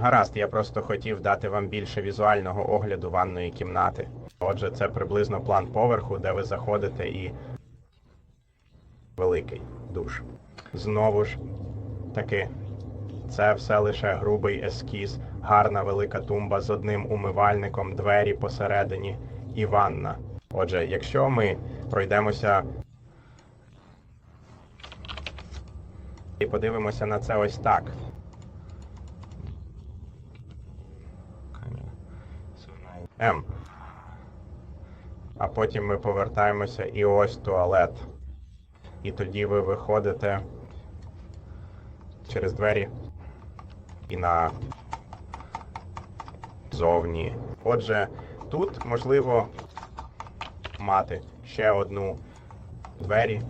Гаразд, я просто хотів дати вам більше візуального огляду ванної кімнати. Отже, це приблизно план поверху, де ви заходите і. Великий душ. Знову ж таки, це все лише грубий ескіз, гарна велика тумба з одним умивальником, двері посередині і ванна. Отже, якщо ми пройдемося і подивимося на це ось так. М. А потім ми повертаємося і ось туалет. І тоді ви виходите через двері і на зовні. Отже, тут можливо мати ще одну двері.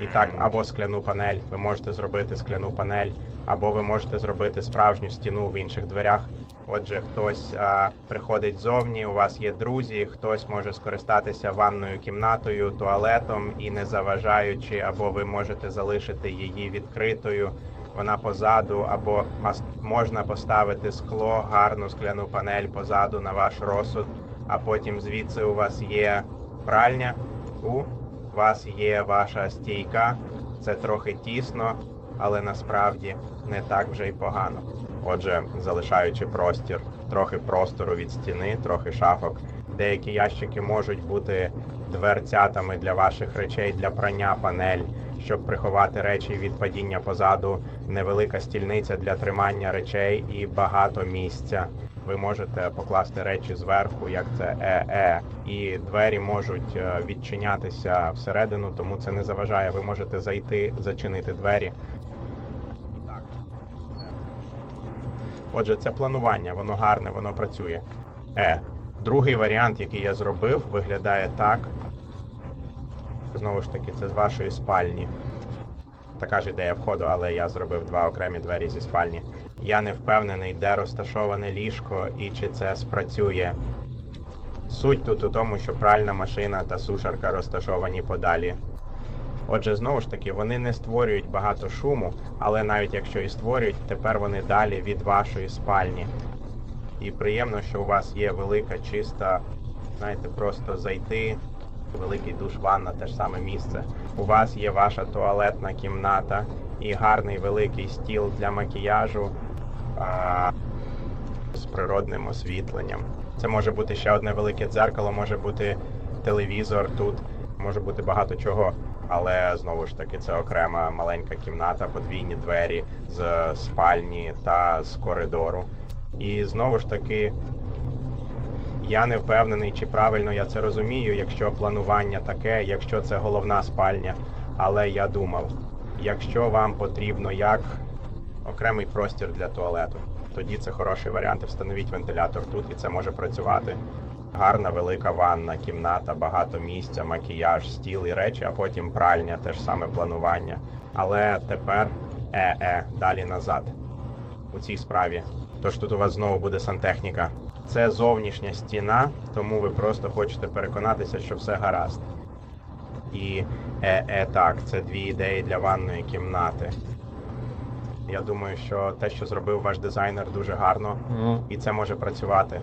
І так, або скляну панель. Ви можете зробити скляну панель, або ви можете зробити справжню стіну в інших дверях. Отже, хтось а, приходить ззовні, у вас є друзі, хтось може скористатися ванною кімнатою, туалетом і не заважаючи, або ви можете залишити її відкритою. Вона позаду, або можна поставити скло, гарну скляну панель позаду на ваш розсуд, а потім звідси у вас є пральня. У вас є ваша стійка. Це трохи тісно, але насправді не так вже й погано. Отже, залишаючи простір, трохи простору від стіни, трохи шафок. Деякі ящики можуть бути дверцятами для ваших речей для прання панель, щоб приховати речі від падіння позаду, невелика стільниця для тримання речей і багато місця. Ви можете покласти речі зверху, як це ЕЕ, і двері можуть е, відчинятися всередину, тому це не заважає. Ви можете зайти, зачинити двері. Отже, це планування, воно гарне, воно працює. Е. Другий варіант, який я зробив, виглядає так. Знову ж таки, це з вашої спальні. Така ж ідея входу, але я зробив два окремі двері зі спальні. Я не впевнений, де розташоване ліжко і чи це спрацює. Суть тут у тому, що пральна машина та сушарка розташовані подалі. Отже, знову ж таки, вони не створюють багато шуму, але навіть якщо і створюють, тепер вони далі від вашої спальні. І приємно, що у вас є велика, чиста, знаєте, просто зайти, великий душ, ванна, те ж саме місце. У вас є ваша туалетна кімната і гарний великий стіл для макіяжу а, з природним освітленням. Це може бути ще одне велике дзеркало, може бути телевізор тут, може бути багато чого. Але знову ж таки, це окрема маленька кімната, подвійні двері з спальні та з коридору. І знову ж таки, я не впевнений, чи правильно я це розумію, якщо планування таке, якщо це головна спальня. Але я думав, якщо вам потрібно як окремий простір для туалету, тоді це хороший варіант. Встановіть вентилятор тут, і це може працювати. Гарна велика ванна, кімната, багато місця, макіяж, стіл і речі, а потім пральня, те ж саме планування. Але тепер е-е, далі назад у цій справі. Тож тут у вас знову буде сантехніка. Це зовнішня стіна, тому ви просто хочете переконатися, що все гаразд. І е-е так, це дві ідеї для ванної кімнати. Я думаю, що те, що зробив ваш дизайнер, дуже гарно, Ну, і це може працювати.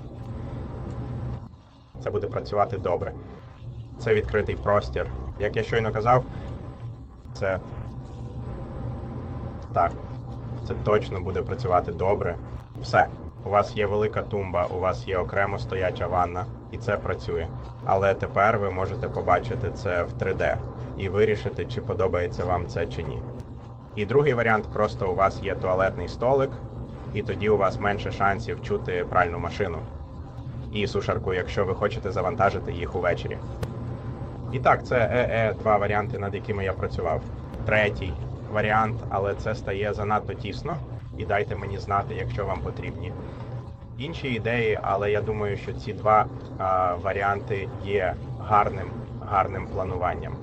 Це буде працювати добре. Це відкритий простір. Як я щойно казав, це так. Це точно буде працювати добре. Все. У вас є велика тумба, у вас є окремо стояча ванна, і це працює. Але тепер ви можете побачити це в 3D і вирішити, чи подобається вам це чи ні. І другий варіант просто у вас є туалетний столик, і тоді у вас менше шансів чути пральну машину і сушарку, якщо ви хочете завантажити їх увечері. І так, це ЕЕ два варіанти, над якими я працював. Третій варіант, але це стає занадто тісно, і дайте мені знати, якщо вам потрібні. Інші ідеї, але я думаю, що ці два а, варіанти є гарним, гарним плануванням.